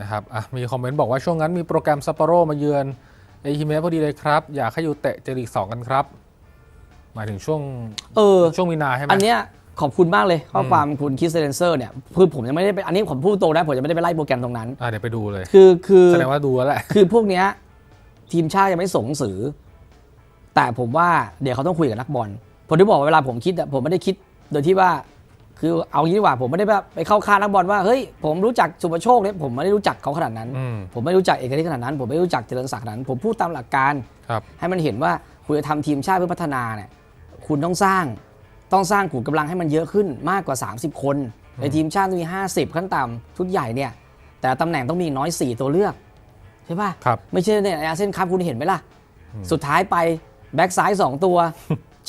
นะครับอะมีคอมเมนต์บอกว่าช่วงนั้นมีโปรแกรมซัปโปโรมาเยือนเอฮิเมะพอดีเลยครับ อยากให้อยู่เตะเจลีกสองกันครับ หมายถึงช่วงเออช่วงมีนาใช่ไหมอันเนี้ยขอบคุณมากเลยข้อความคุณคิสเซนเซอร์เนี่ยคือผมยังไม่ได้ไปอันนี้ผมพูดตรงนะผมยังไม่ได้ไปไล่โปรแกรมตรงนั้นอะเดี๋ยวไปดูเลย คือคือแสดงว่าดูแล้วแหละคือพวกเนี้ยทีมชาติยังไม่ส่งหนังสือ แต่ผมว่าเดี๋ยวเขาต้องคุยกับนักบอลผมที่บอกว่าเวลาผมคิดอะผมไม่ได้คิดโดยที่ว่า คือเอางี้ดีกว่าผมไม่ได้แบบไปเข้าข้างนักบอลว่าเฮ้ยผมรู้จักสุภโชคเนี่ยผมไม่ได้รู้จักเขาขนาดนั้นอืมผมไม่รู้จักเอกนิตขนาดนั้น ผมไม่รู้จักเจริญศักดิ์ขนาดนั้นผมพูดตามหลักการครับให้มันเห็นว่าคุณจะทำทีมชาติเพื่อพัฒนาเนี่ยคุณต้องสร้างต้องสร้างขุมกำลังให้มันเยอะขึ้นมากกว่า 30 คน ในทีมชาติต้องมี 50 ขั้นต่ำชุดใหญ่เนี่ย แต่ตำแหน่งต้องมีน้อย 4 ตัวเลือก ใช่ป่ะครับไม่ใช่เนี่ยในอาเซียนคัพคุณเห็นไหมล่ะ สุดท้ายไปแบ็กซ้าย 2 ตัว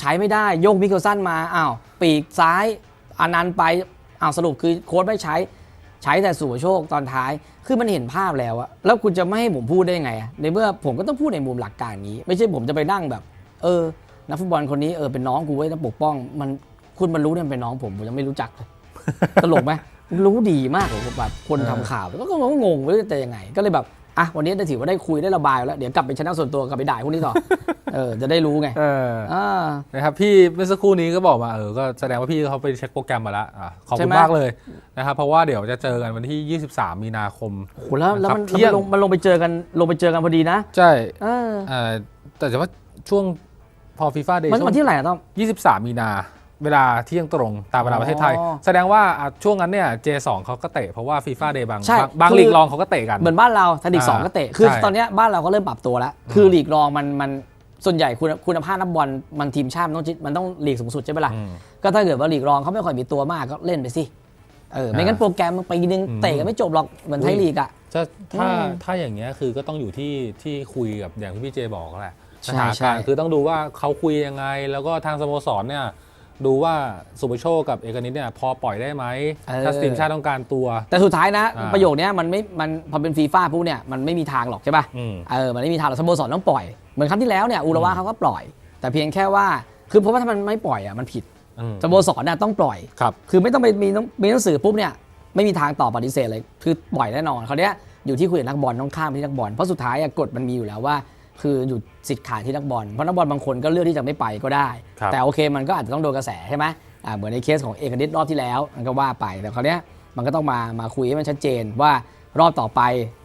ใช้ไม่ได้โยกมิเคลสันมาอ้าวปีกซ้าย อานันต์ไปอ้าวสรุปคือโค้ชไม่ใช้ใช้แต่สุโชคตอนท้าย คือมันเห็นภาพแล้วอะแล้วคุณจะไม่ให้ผมพูดได้ไง ในเมื่อผมก็ต้องพูดในมุมหลักการนี้ ไม่ใช่ผมจะไปนั่งแบบ เออ นักฟุตบอลคนนี้เออเป็นน้องกูไว้ต้องปกป้อง มันคุณมันรู้เนี่ยเป็นน้องผมผมยังไม่รู้จักเลยตลกไหมรู้ดีมากผมแบบคนทำข่าวแล้วก็งงว่าจะยังไง ก็เลยแบบ อะวันนี้ได้ถือว่าได้คุยได้ระบายแล้ว เดี๋ยวกลับไปชนะส่วนตัวกลับไปด่าพวกนี้ต่อเออจะได้รู้ไงเอออ่านะครับพี่เมื่อสักครู่นี้ก็บอกมาเออก็แสดงว่าพี่เขาไปเช็คโปรแกรมมาแล้วอะขอบใช่คุณไหมมากเลยนะครับเพราะว่าเดี๋ยวจะเจอกันวันที่ 23 มีนาคมโหแล้วแล้วมันครับเที่ยงมันลงมันลงไปเจอกันลงไปเจอกันพอดีนะ ใช่เออเอ่อแต่จะว่าช่วงพอฟีฟ่าเดย์มันช่วมันงที่เท่าไหร่อะต้อม23 มีนา เวลาเที่ยงตรงตามเวลาประเทศไทยอ๋อแสดงว่าอะช่วงนั้นเนี่ย J2 เขาก็เตะเพราะว่าฟีฟ่าเดย์บางใช่บางบางคือลีกรองเขาก็เตะกัน เหมือนบ้านเราถ้าลีกสองอ่าก็เตะ คือใช่ตอนเนี้ยบ้านเราก็เริ่มปรับตัวแล้ว คือลีกรองมันมันส่วนใหญ่คุณคุณภาพนักบอลมันทีมชาติมันต้องจิมันต้องลีกสูงสุดใช่ไหมล่ะอืมก็ถ้าเกิดว่าลีกรองเขาไม่ค่อยมีตัวมากก็เล่นไปสิเออไม่งั้นอ่าโปรแกรมมันปีนึงอืมเตะกันไม่จบหรอกเหมือนไทยลีกอะถ้าถ้าอืมถ้าอย่างเงี้ยคือก็ต้องอยู่ที่ที่คุยกับอย่างที่พี่เจบอกแหละใช่สถานใช่การณ์คือต้องดูว่าเขาคุยยังไง แล้วก็ทางสโมสรเนี่ย ดูว่าสุภโชคกับเอกนิตเนี่ยพอปล่อยได้ไหมถ้าทีมชาติต้องการตัว แต่สุดท้ายนะ อ่าประโยคเนี้ยมันไม่มันพอเป็นฟีฟ่าปุ๊บเนี่ยมันไม่มีทางหรอกใช่ป่ะอืม เออมันไม่มีทางหรอกสโมสรต้องปล่อยเหมือนครั้งที่แล้วเนี่ยอูระวาเขาก็ปล่อย แต่เพียงแค่ว่าคือเพราะว่าถ้ามันไม่ปล่อยอะมันผิดอืมสโมสรน่ะต้องปล่อย ครับ คือไม่ต้องไปมีมีหนังสือปุ๊บเนี่ยไม่มีทางตอบปฏิเสธเลย คือปล่อยแน่นอนเขาวเนี้ยอยู่ที่คุยกับนักบอลต้องข้ามไปที่นักบอลเพราะสุดท้ายอะกฎมันมีอยู่แล้วว่า คืออยู่สิทธิ์ขาดที่นักบอลเพราะนักบอลบางคนก็เลือกที่จะไม่ไปก็ได้ครับแต่โอเคมันก็อาจจะต้องโดนกระแสใช่ไหมอ่าเหมือนในเคสของเอกนิตรอบที่แล้วมันก็ว่าไปแต่คราวเนี้ยมันก็ต้องมามาคุยให้มันชัดเจนว่ารอบต่อไป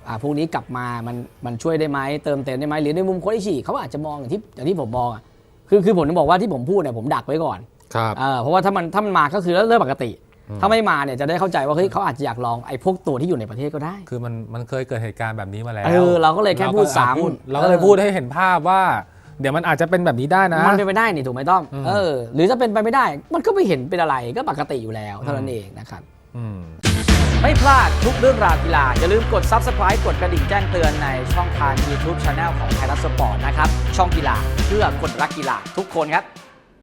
อ่าพวกนี้กลับมามันมันช่วยได้ไหมเติมเต็มได้ไหมหรือในมุมโค้ชอิชิเขาอาจจะมองอย่างที่อย่างที่ผมมองอะคือคือผมถึงบอกว่าที่ผมพูดเนี่ยผมดักไว้ก่อนครับเออเพราะว่าถ้ามันถ้ามันมาก็คือเรื่องปกติ ถ้าไม่มาเนี่ยจะได้เข้าใจว่าเฮ้ยเขาอาจจะอยากลองไอ้พวกตัวที่อยู่ในประเทศก็ได้ คือมันมันเคยเกิดเหตุการณ์แบบนี้มาแล้วเออเราก็เลยแค่พูดราก็ซ้ำพูเราก็เลยเออพูดให้เห็นภาพว่า เดี๋ยวมันอาจจะเป็นแบบนี้ได้นะ มันเป็นไปได้นี่ถูกไหมต้อมอืมเออ หรือถ้าเป็นไปไม่ได้ มันก็ไม่เห็นเป็นอะไรก็ปกติอยู่แล้วเท่านั้นเองนะครับอืมไม่พลาดทุกเรื่องราวกีฬา อย่าลืมกด Subscribe กดกระดิ่งแจ้งเตือนในช่องทาง YouTube Channel ของไทยรัฐสปอร์ตนะครับ ช่องกีฬาเพื่อคนรักกีฬาทุกคนครับ